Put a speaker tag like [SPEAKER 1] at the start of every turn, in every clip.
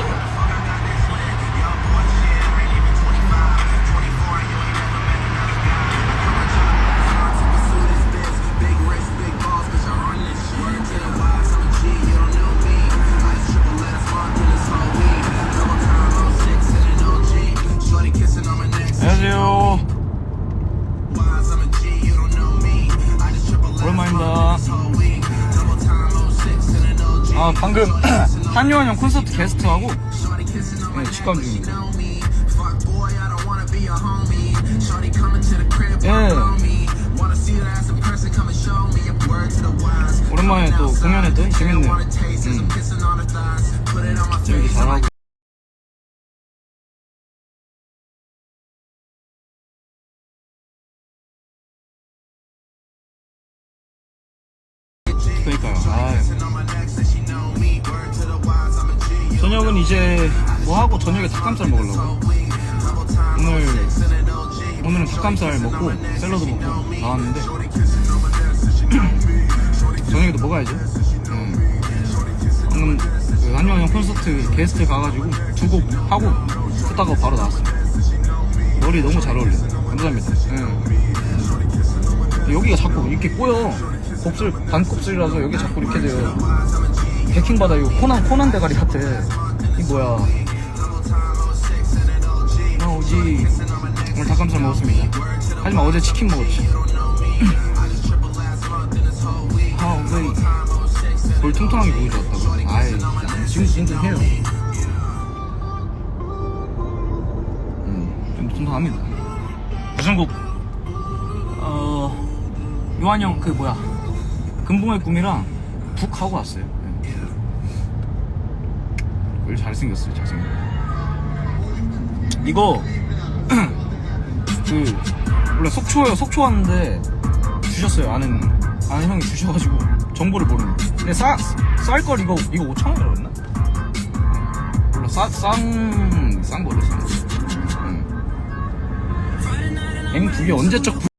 [SPEAKER 1] 안 한요한 형 콘서트 게스트하고 네, 직관 중입니다. 예. 오랜만에 또 공연했더니 재밌네요. 음. 재밌게 잘하고. 그러니까요. 아, 저녁은 이제 뭐 하고 저녁에 닭가슴살 먹으려고. 오늘 오늘은 닭가슴살 먹고 샐러드 먹고 나왔는데 저녁에도 먹어야죠. 음. 방금 그 한영 형 콘서트 게스트 가가지고 두 곡 하고 후다가 바로 나왔어요. 머리 너무 잘 어울려. 감사합니다. 예. 여기가 자꾸 이렇게 꼬여. 곱슬, 반 곱슬이라서 여기 자꾸 이렇게 돼요. 해킹 받아, 이거 코난, 코난 대가리 같아. 이 뭐야. 나 오지. 오늘 닭가슴살 먹었습니다. 하지만 어제 치킨 먹었지. 아, 왜. 볼 통통하게 보기 좋았다고. 아이, 지금 진짜 해요. 음, 좀 통통합니다. 무슨 곡? 어, 요한형 그 뭐야. 금붕어의 꿈이랑 북 하고 왔어요. 네. 왜 잘생겼어요, 잘생겼. 이거 그 원래 속초요, 속초 왔는데 주셨어요. 아는 아는 형이 주셔가지고 정보를 모르는. 근데 싸 쌀걸 이거 이거 5천 원이라고 그랬나? 몰라 싸싼싼 거래 싼 거. 응. 앵 두개 언제적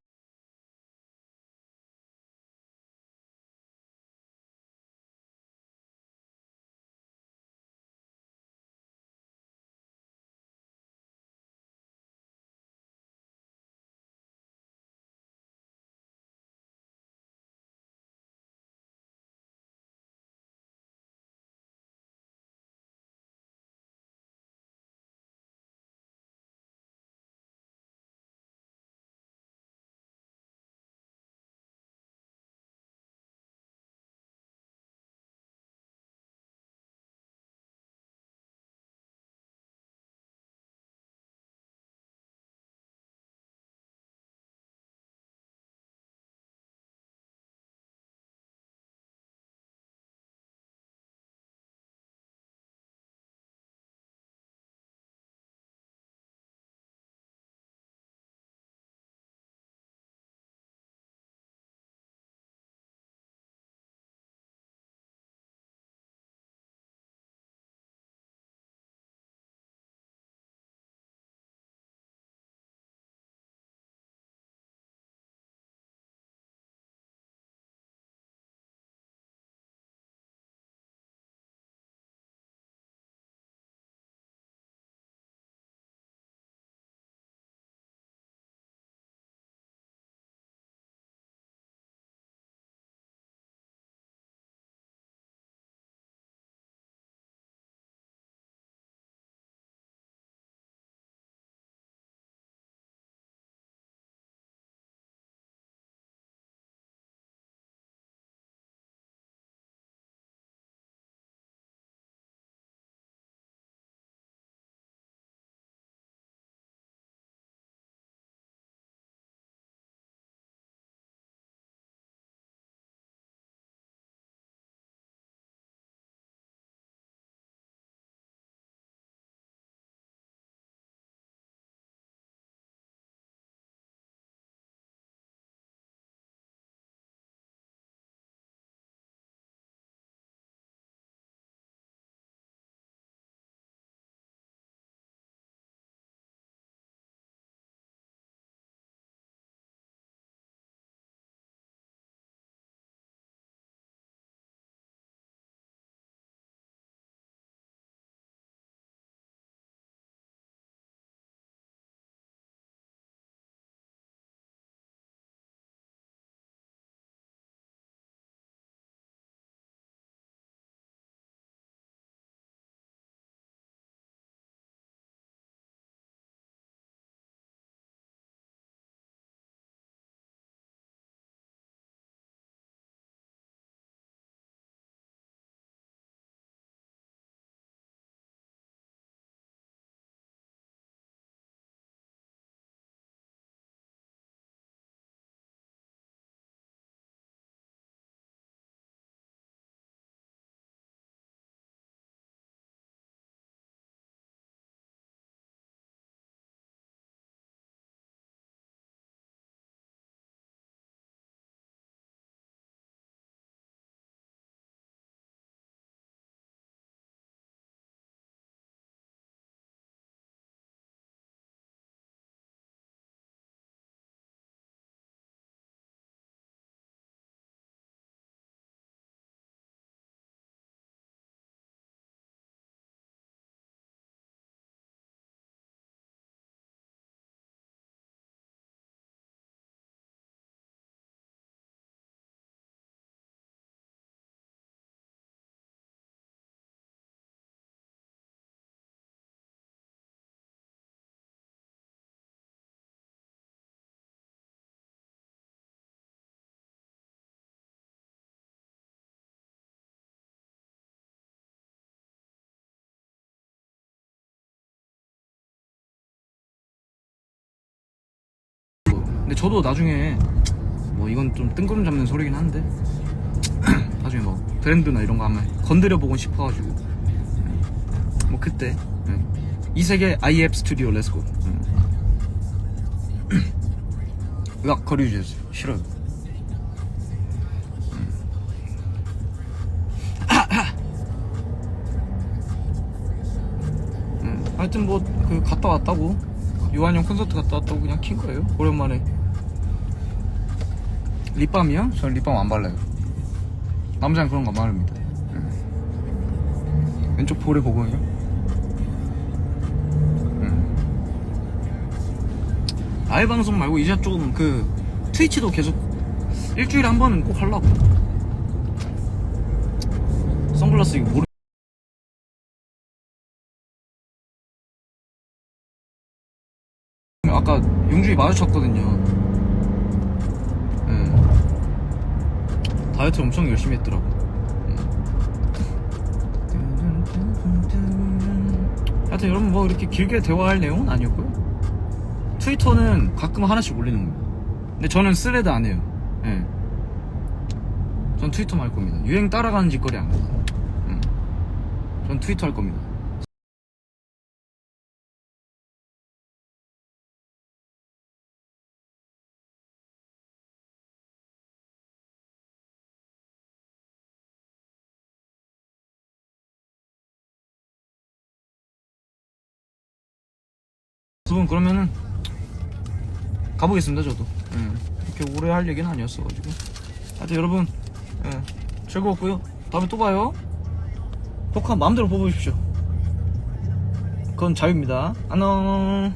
[SPEAKER 1] 근데 저도 나중에 뭐 이건 좀 뜬구름 잡는 소리긴 한데 나중에 뭐 브랜드나 이런 거 한번 건드려 보고 싶어가지고. 뭐 그때. 예. 이 세계 아이앱 스튜디오 렛츠고 으악 거리 유지해주세요 싫어요. 음, 하여튼 뭐 그 갔다 왔다고 요한형 콘서트 갔다 왔다고 그냥 킨 거예요 오랜만에 립밤이요? 저는 립밤 안 발라요 남자는 그런 거안 바릅니다 음. 왼쪽 볼에 보고요 음. 라이브 방송 말고 이제 좀 그 트위치도 계속 일주일에 한 번은 꼭 하려고 선글라스 이거 모르 아까 용준이 마주쳤거든요. 예. 다이어트 엄청 열심히 했더라고. 음. 하여튼 여러분 뭐 이렇게 길게 대화할 내용은 아니었고요. 트위터는 가끔 하나씩 올리는 거예요. 근데 저는 스레드 안 해요. 예. 전 트위터만 할 겁니다. 유행 따라가는 짓거리 안 해요. 음. 전 트위터 할 겁니다. 두 분 그러면은 가보겠습니다 저도. 예. 이렇게 오래 할 얘기는 아니었어가지고. 하여튼 여러분 예. 즐거웠고요. 다음에 또 봐요. 포카 마음대로 뽑으십시오. 그건 자유입니다. 안녕